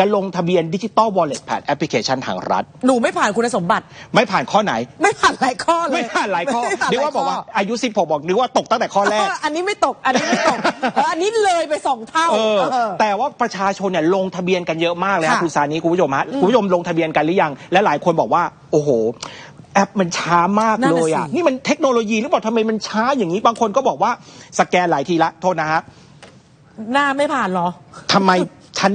จะลงทะเบียนดิจิตอลวอลเล็ตผ่านแอปพลิเคชันทางรัฐ หนูไม่ผ่านคุณสมบัติ ไม่ผ่านข้อไหน ไม่ผ่านหลายข้อเลยไม่ผ่านหลายข้อไม่ผ่นนึกว่าบอกว่าอายุ 16 บอกนึกว่าตกตั้งแต่ข้อแรกเอออันนี้ไม่ตกอันนี้ไม่ตกเอออันนี้เลยไปสองเท่าเออเออแต่ว่าประชาชนเนี่ยลงทะเบียนกันเยอะมากเลยฮะค่ะคุณซานีคุณผู้ชมฮะคุณผู้ชมลงทะเบียนกันหรือยัง และหลายคนบอกว่า โอ้โหแอปมันช้ามากนั่นเลน่ะยอะสินี่มันเทคโนโลยีหรือเปล่าทำไมมันช้าอย่างนี้บางคนก็บอกว่าสแกนหลายทีละโทษนะฮะหน้าไม่ผ่านเหรอทำไม ฉัน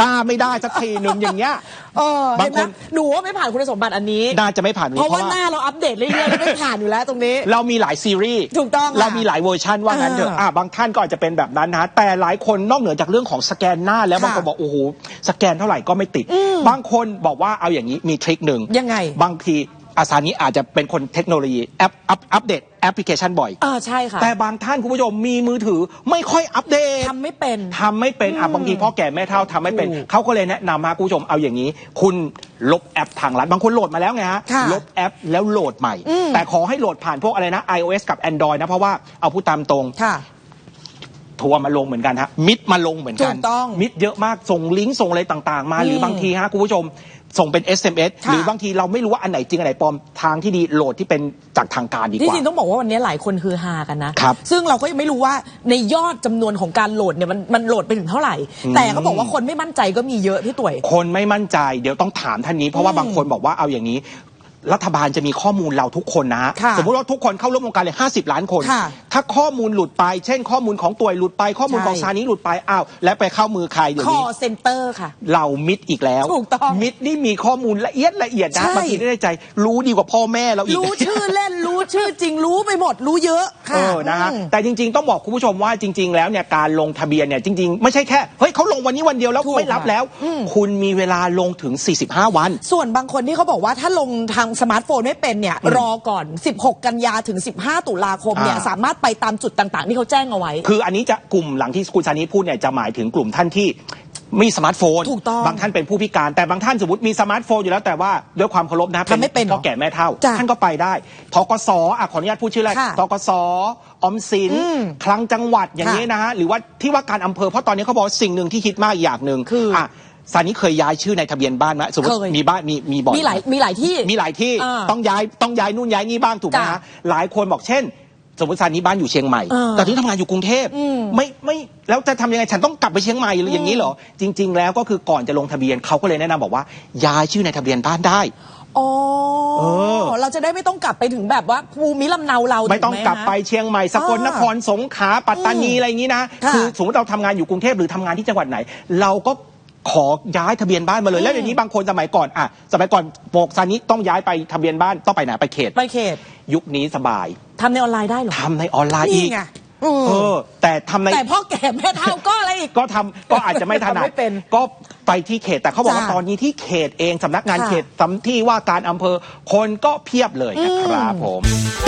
ตาไม่ได้สักทีหนึ่งอย่างเงี้ย เออบางเห็นไหมคน หนูว่าไม่ผ่านคุณสมบัติอันนี้ น่าจะไม่ผ่านเพราะว่าหน้าเราอัปเดตเรื่อยๆไม่ผ่านอยู่แล้วตรงนี้ เรามีหลายซีรีส์ถูกต้องค่ะเรามีหลายเวอร์ชันว่างั้นเถอะอ่าอะบางท่านก็อาจจะเป็นแบบนั้นนะแต่หลายคนนอกเหนือจากเรื่องของสแกนหน้าแล้วค่ะบางคนบอกโอ้โหสแกนเท่าไหร่ก็ไม่ติด บางคนบอกว่าเอาอย่างนี้มีทริคหนึ่งยังไงบางที อาสานี้อาจจะเป็นคนเทคโนโลยีแอปอัปอัปเดตแอปพลิเคชันบ่อย เออใช่ค่ะ แต่บางท่านคุณผู้ชมมีมือถือไม่ค่อยอัปเดตทำไม่เป็นทำไม่เป็นอะบางทีพ่อแก่แม่เฒ่าทำไม่เป็นถูกเขาก็เลยแนะนำฮะคุณผู้ชมเอาอย่างนี้ คุณลบแอปทางรัฐบางคนโหลดมาแล้วไงฮะค่ะลบแอปแล้วโหลดใหม่อืมแต่ขอให้โหลดผ่านพวกอะไรนะ iOS กับ Android นะเพราะว่าเอาพูดตามตรง ค่ะ ทัวร์มาลงเหมือนกันฮะมิดมาลงเหมือนกันถูกต้องมิดเยอะมากส่งลิงก์ส่งอะไรต่างๆ มาอืมหรือบางทีฮะคุณผู้ชมส่งเป็น SMS ค่ะหรือบางทีเราไม่รู้ว่าอันไหนจริงอันไหนปลอมทางที่ดีโหลดที่เป็นจากทางการดีกที่ว่าจริงต้องบอกว่าวันนี้หลายคนฮือฮากันนะครับซึ่งเราก็ยังไม่รู้ว่าในยอดจำนวนของการโหลดเนี่ยมันมันโหลดไปถึงเท่าไหร่อืมแต่เขาบอกว่าคนไม่มั่นใจก็มีเยอะพี่ตุ๋ยคนไม่มั่นใจเดี๋ยวต้องถามท่านนี้เพราะว่าอืมบางคนบอกว่าเอาอย่างนี้ รัฐบาลจะมีข้อมูลเราทุกคนนะฮะค่ะสมมติว่าทุกคนเข้าร่วมวงการเลย 50 ล้านคน ค่ะถ้าข้อมูลหลุดไป เช่น ข้อมูลของตัวยหลุดไป ข้อมูลใช่ของซานี้หลุดไป อ้าว และไปเข้ามือใครเดี๋ยวคอนี้ เซ็นเตอร์ค่ะ เรามิดอีกแล้ว ถูกต้องมิดนี่มีข้อมูลละเอียดละเอียดนะใช่บางทีได้ใจ รู้ดีกว่าพ่อแม่เราอีก รู้ชื่อเล่นรู้ชื่อจริงรู้ไปหมดรู้เยอะค่ะ เออนะฮะอืมแต่จริงๆ ต้องบอกคุณผู้ชมว่าจริง ๆ แล้วเนี่ยการลงทะเบียนเนี่ยจริง ๆ ไม่ใช่แค่เฮ้ยเขาลงวันนี้วันเดียวแล้วถูกไม่รับค่ะแล้ว อืม คุณมีเวลาลงถึง 45 วัน ส่วนบางคนที่เขาบอกว่าถ้าลงทางสมาร์ทโฟนไม่เป็นเนี่ยรอก่อน 16 กันยาถึง 15 ตุลาคมเนี่ยอ่า สามารถไปตามจุดต่างๆ ที่เขาแจ้งเอาไว้ คืออันนี้จะกลุ่มหลังที่คุณซานิพูดเนี่ยจะหมายถึงกลุ่มท่านที่มีสมาร์ทโฟน ถูกต้องบางท่านเป็นผู้พิการแต่บางท่านสมมติมีสมาร์ทโฟนอยู่แล้วแต่ว่าด้วยความเคารพนะทำไม่เป็นเหรอพ่อแก่แม่เฒ่า จ้ะท่านก็ไปได้ทกสอะขออนุญาตพูดชื่ออะไรค่ะทกสออมสินอืมคลังจังหวัดอย่างค่ะนี้นะฮะหรือว่าที่ว่าการอำเภอเพราะตอนนี้เขาบอกว่าสิ่งหนึ่งที่คิดมากอีกอย่างหนึ่งคืออะ ซานิเคยย้ายชื่อในทะเบียนบ้านไหมสมมติเคย มีบ้านมีมีบ่อนมีหลายมีหลายที่ มีหลายที่อ่าต้องย้ายต้องย้ายนู่นย้ายนี่บ้างถูกไหมจ้ะฮะหลายคนบอกเช่น สมมติซานิบ้านอยู่เชียงใหม่เออแต่ที่ทำงานอยู่กรุงเทพอืมไม่ไม่แล้วจะทำยังไงฉันต้องกลับไปเชียงใหม่หรืออย่างนี้เหรอจริง ๆ แล้วก็คือก่อนจะลงทะเบียนเขาก็เลยแนะนำบอกว่า ย้ายชื่อในทะเบียนบ้านได้อ๋อเออ เราจะได้ไม่ต้องกลับไปถึงแบบว่าภูมิลำเนาเราไม่ต้องถูหกลับไปฮะเชียงใหม่สกลนครสงขลาปัตตานีอืมอะไรอย่างนี้นะค่ะคือสมมติเราทำงานอยู่กรุงเทพหรือทำงานที่จังหวัดไหน เราก็ ขอย้ายทะเบียนบ้านมาเลย แล้วเดี๋ยวนี้บางคนสมัยก่อนอะสมัยก่อนโปกซานิต้องย้ายไปทะเบียนบ้านต้องไปไหนไปเขต ไปเขต ยุคนี้สบายทำในออนไลน์ได้เหรอทำในออนไลน์อีนี่กไงอืมเออ แต่ทำใน แต่พ่อแก่แม่เฒ่าก็อะไรอีก ก็ทำก็อาจจะไม่ถนัดทำไม่เป็นก็ไปที่เขตแต่เขาบอกว่าจ้ะตอนนี้ที่เขตเองสำนักงานค่ะ เขตสำที่ว่าการอำเภอคนก็เพียบเลยนะครับอืมผมทั่วมา